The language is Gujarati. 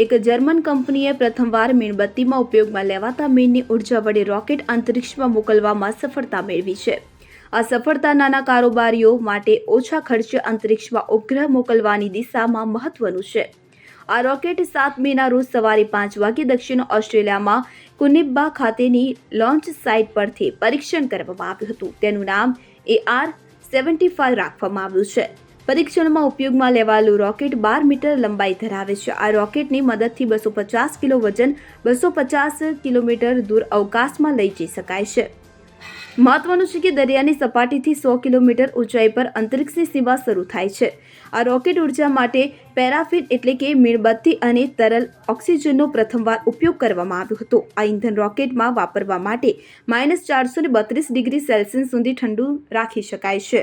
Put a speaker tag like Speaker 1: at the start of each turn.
Speaker 1: એક જર્મન કંપનીએ પ્રથમવાર મીણબત્તીમાં ઉપયોગમાં લેવાતા મીણની ઊર્જા વડે રોકેટ અંતરિક્ષમાં મોકલવામાં સફળતા મેળવી છે. આ સફળતા નાના કારોબારીઓ માટે ઓછા ખર્ચે અંતરિક્ષમાં ઉપગ્રહ મોકલવાની દિશામાં મહત્વનું છે. આ રોકેટ સાત મેના રોજ સવારે પાંચ વાગે દક્ષિણ ઓસ્ટ્રેલિયામાં કુનિબ્બા ખાતેની લોન્ચ સાઇટ પરથી પરીક્ષણ કરવામાં આવ્યું હતું. તેનું નામ એ આર સેવન્ટી ફાઇવ રાખવામાં આવ્યું છે. પરીક્ષણમાં ઉપયોગમાં લેવાયેલું રોકેટ બાર મીટર લંબાઈ ધરાવે છે. આ રોકેટની મદદથી બસો પચાસ કિલો વજન, બસો પચાસ કિલોમીટર દૂર અવકાશમાં લઈ જઈ શકાય છે. મહત્વનું છે કે દરિયાની સપાટીથી સો કિલોમીટર ઊંચાઈ પર અંતરિક્ષની સેવા શરૂ થાય છે. આ રોકેટ ઊર્જા માટે પેરાફિન એટલે કે મીણબત્તી અને તરલ ઓક્સિજનનો પ્રથમવાર ઉપયોગ કરવામાં આવ્યો હતો. આ ઇંધન રોકેટમાં વાપરવા માટે માઇનસ ચારસો બત્રીસ ડિગ્રી સેલ્સિયસ સુધી ઠંડુ રાખી શકાય છે.